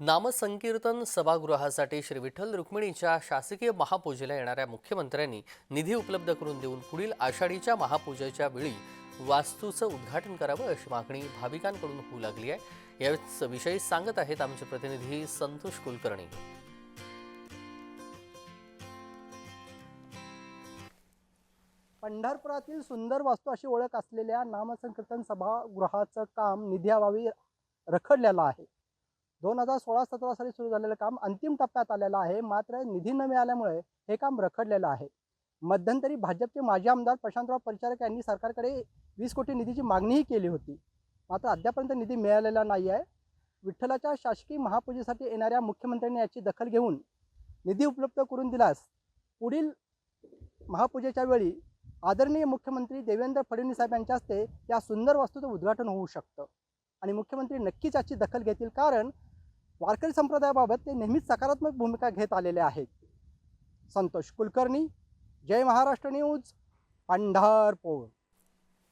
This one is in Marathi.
नामसंकीर्तन सभागृहासाठी श्री विठ्ठल रुक्मिणीच्या शासकीय महापूजेला येणाऱ्या मुख्यमंत्र्यांनी निधी उपलब्ध करून देऊन पुढील आषाढीच्या महापूजेच्या वेळी वास्तूचं उद्घाटन करावं अशी मागणी भाविकांकडून होऊ लागली आहे. याच विषयी सांगत आहेत आमचे प्रतिनिधी संतोष कुलकर्णी. पंढरपुरातील सुंदर वास्तू अशी ओळख असलेल्या नामसंकीर्तन सभागृहाचं काम निधीअभावी रखडलेलं आहे. दोन हजार सोळा सतरा साली सुरू झालेलं काम अंतिम टप्प्यात आलेलं आहे. मात्र निधी न मिळाल्यामुळे हे काम रखडलेलं आहे. मध्यंतरी भाजपचे माजी आमदार प्रशांतराव परिचारक यांनी सरकारकडे वीस कोटी निधीची मागणीही केली होती. मात्र अद्यापर्यंत निधी मिळालेला नाही आहे. विठ्ठलाच्या शासकीय महापूजेसाठी येणाऱ्या मुख्यमंत्र्यांनी याची दखल घेऊन निधी उपलब्ध करून दिल्यास पुढील महापूजेच्या वेळी आदरणीय मुख्यमंत्री देवेंद्र फडणवीस साहेब यांच्या हस्ते या सुंदर वास्तूचं उद्घाटन होऊ शकतं. आणि मुख्यमंत्री नक्कीच याची दखल घेतील. कारण वारकरी संप्रदायाबाबत ते नेहमीच सकारात्मक भूमिका घेत आलेले आहेत. संतोष कुलकर्णी जय महाराष्ट्र न्यूज पंढरपूर.